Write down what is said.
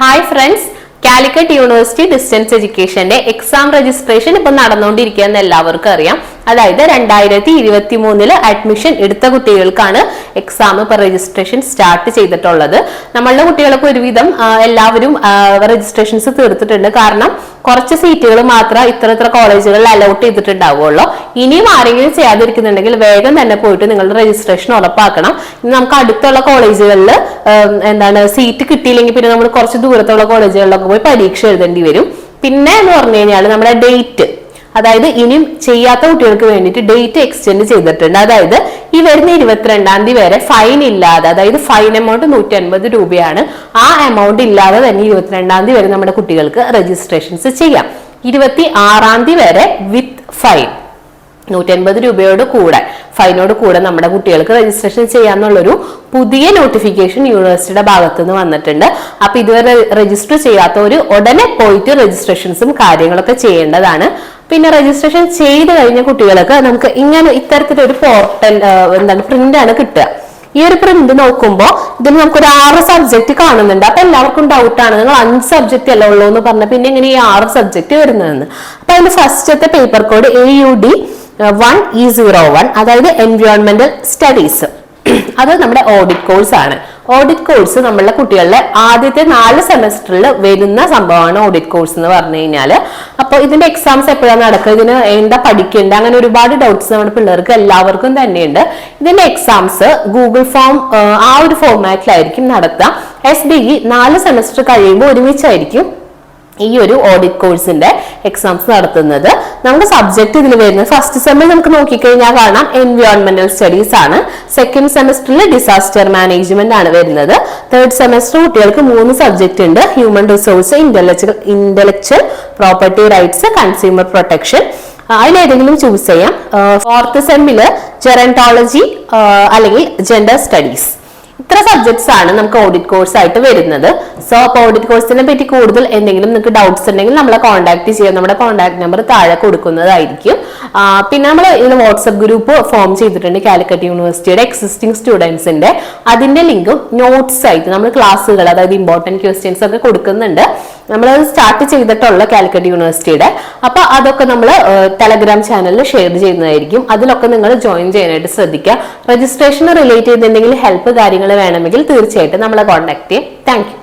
Hi friends Calicut university distance എഡ്യൂക്കേഷന്റെ exam registration ഇപ്പൊ നടന്നുകൊണ്ടിരിക്കുകയെന്ന് എല്ലാവർക്കും അറിയാം. അതായത് രണ്ടായിരത്തി ഇരുപത്തി മൂന്നിൽ അഡ്മിഷൻ എടുത്ത കുട്ടികൾക്കാണ് എക്സാം ഇപ്പൊ രജിസ്ട്രേഷൻ സ്റ്റാർട്ട് ചെയ്തിട്ടുള്ളത്. നമ്മളുടെ കുട്ടികൾക്ക് ഒരുവിധം എല്ലാവരും രജിസ്ട്രേഷൻസ് തീർത്തിട്ടുണ്ട്. കാരണം കുറച്ച് സീറ്റുകൾ മാത്രം ഇത്ര ഇത്ര കോളേജുകളിൽ അലോട്ട് ചെയ്തിട്ടുണ്ടാവുള്ളൂ. ഇനിയും ആരെങ്കിലും ചെയ്യാതിരിക്കുന്നുണ്ടെങ്കിൽ വേഗം തന്നെ പോയിട്ട് നിങ്ങളുടെ രജിസ്ട്രേഷൻ ഉറപ്പാക്കണം. നമുക്ക് അടുത്തുള്ള കോളേജുകളിൽ എന്താണ് സീറ്റ് കിട്ടിയില്ലെങ്കിൽ പിന്നെ നമ്മൾ കുറച്ച് ദൂരത്തുള്ള കോളേജുകളിലൊക്കെ പോയി പരീക്ഷ എഴുതേണ്ടി വരും. പിന്നെ എന്ന് പറഞ്ഞു കഴിഞ്ഞാൽ നമ്മുടെ ഡേറ്റ് അതായത് ഇനിയും ചെയ്യാത്ത കുട്ടികൾക്ക് വേണ്ടിയിട്ട് ഡേറ്റ് എക്സ്റ്റെൻഡ് ചെയ്തിട്ടുണ്ട്. അതായത് ഈ വരുന്ന ഇരുപത്തിരണ്ടാം തീയതി വരെ ഫൈൻ ഇല്ലാതെ അതായത് ഫൈൻ എമൗണ്ട് നൂറ്റി അൻപത് രൂപയാണ്. ആ എമൗണ്ട് ഇല്ലാതെ തന്നെ ഇരുപത്തിരണ്ടാം തീയതി വരെ നമ്മുടെ കുട്ടികൾക്ക് രജിസ്ട്രേഷൻസ് ചെയ്യാം. ഇരുപത്തി ആറാം തീയതി വരെ വിത്ത് ഫൈൻ നൂറ്റൻപത് രൂപയോട് കൂടെ ഫൈനോട് കൂടെ നമ്മുടെ കുട്ടികൾക്ക് രജിസ്ട്രേഷൻ ചെയ്യാന്നുള്ളൊരു പുതിയ നോട്ടിഫിക്കേഷൻ യൂണിവേഴ്സിറ്റിയുടെ ഭാഗത്തു നിന്ന് വന്നിട്ടുണ്ട്. അപ്പൊ ഇതുവരെ രജിസ്റ്റർ ചെയ്യാത്തവർ ഉടനെ പോയിട്ട് രജിസ്ട്രേഷൻസും കാര്യങ്ങളൊക്കെ ചെയ്യേണ്ടതാണ്. പിന്നെ രജിസ്ട്രേഷൻ ചെയ്ത് കഴിഞ്ഞ കുട്ടികൾക്ക് നമുക്ക് ഇങ്ങനെ ഇത്തരത്തിലൊരു പോർട്ടൽ എന്താണ് പ്രിന്റ് ആണ് കിട്ടുക. ഈ ഒരു പ്രിന്റ് നോക്കുമ്പോൾ ഇതിൽ നമുക്കൊരു ആറ് സബ്ജക്ട് കാണുന്നുണ്ട്. അപ്പൊ എല്ലാവർക്കും ഡൗട്ടാണ് നിങ്ങൾ അഞ്ച് സബ്ജക്റ്റ് അല്ല ഉള്ളൂ എന്ന് പറഞ്ഞ പിന്നെ എങ്ങനെ ഈ ആറ് സബ്ജക്ട് വരുന്നതെന്ന്? അപ്പൊ അതിന്റെ ഫസ്റ്റത്തെ paper code A U D one E zero one അതായത് എൻവയോൺമെന്റൽ സ്റ്റഡീസ് അത് നമ്മുടെ ഓഡിറ്റ് കോഴ്സ് ആണ്. ഓഡിറ്റ് കോഴ്സ് നമ്മളുടെ കുട്ടികളുടെ ആദ്യത്തെ നാല് സെമസ്റ്ററിൽ വരുന്ന സംഭവമാണ് ഓഡിറ്റ് കോഴ്സ് എന്ന് പറഞ്ഞു കഴിഞ്ഞാൽ അപ്പോൾ ഇതിന്റെ എക്സാംസ് എപ്പോഴാണ് നടക്കുക? ഇതിന് എന്താ പഠിക്കേണ്ടത്? അങ്ങനെ ഒരുപാട് ഡൗട്ട്സ് നമ്മുടെ പിള്ളേർക്ക് എല്ലാവർക്കും തന്നെയുണ്ട്. ഇതിന്റെ എക്സാംസ് ഗൂഗിൾ ഫോം ആ ഒരു ഫോർമാറ്റിലായിരിക്കും നടത്തുക. എസ് ഡി നാല് സെമസ്റ്റർ കഴിയുമ്പോൾ ഒരുമിച്ചായിരിക്കും ഈ ഒരു ഓഡിറ്റ് കോഴ്സിന്റെ എക്സാംസ് നടത്തുന്നത്. നമ്മുടെ സബ്ജക്ട് ഇതിൽ വരുന്നത് ഫസ്റ്റ് സെമ്മിൽ നമുക്ക് നോക്കിക്കഴിഞ്ഞാൽ കാണാം എൻവയോൺമെന്റൽ സ്റ്റഡീസ് ആണ്. സെക്കൻഡ് സെമസ്റ്ററിൽ ഡിസാസ്റ്റർ മാനേജ്മെന്റ് ആണ് വരുന്നത്. തേർഡ് സെമസ്റ്റർ കുട്ടികൾക്ക് മൂന്ന് സബ്ജക്ട് ഉണ്ട്. Human resource intellectual intellectual property rights consumer protection അതിലേതെങ്കിലും choose ചെയ്യാം. ഫോർത്ത് സെമ്മിൽ ജെറന്റോളജി അല്ലെങ്കിൽ ജെൻഡർ സ്റ്റഡീസ് ഇത്ര സബ്ജക്ട്സ് ആണ് നമുക്ക് ഓഡിറ്റ് കോഴ്സ് ആയിട്ട് വരുന്നത്. സോ അപ്പോൾ ഓഡിറ്റ് കോഴ്സിനെ പറ്റി കൂടുതൽ എന്തെങ്കിലും നിങ്ങൾക്ക് ഡൗട്ട്സ് ഉണ്ടെങ്കിൽ നമ്മളെ കോൺടാക്ട് ചെയ്യാം നമ്മുടെ കോൺടാക്ട് നമ്പർ താഴെ കൊടുക്കുന്നതായിരിക്കും. പിന്നെ നമ്മൾ ഇന്ന് വാട്സപ്പ് ഗ്രൂപ്പ് ഫോം ചെയ്തിട്ടുണ്ട് കാലിക്കറ്റ് യൂണിവേഴ്സിറ്റിയുടെ എക്സിസ്റ്റിംഗ് സ്റ്റുഡൻസിന്റെ അതിന്റെ ലിങ്കും നോട്ട്സ് ആയിട്ട് നമ്മൾ ക്ലാസ്സുകൾ അതായത് ഇമ്പോർട്ടന്റ് ക്വസ്റ്റ്യൻസ് ഒക്കെ കൊടുക്കുന്നുണ്ട്. നമ്മൾ സ്റ്റാർട്ട് ചെയ്തിട്ടുള്ള കാലിക്കറ്റ് യൂണിവേഴ്സിറ്റിയുടെ അപ്പൊ അതൊക്കെ നമ്മൾ ടെലഗ്രാം ചാനലിൽ ഷെയർ ചെയ്യുന്നതായിരിക്കും. അതിലൊക്കെ നിങ്ങൾ ജോയിൻ ചെയ്യാനായിട്ട് ശ്രദ്ധിക്കുക. രജിസ്ട്രേഷൻ റിലേറ്റ് ചെയ്ത് എന്തെങ്കിലും ഹെൽപ്പ് കാര്യങ്ങൾ വേണമെങ്കിൽ തീർച്ചയായിട്ടും നമ്മളെ കോൺടാക്ട് ചെയ്യാം. താങ്ക്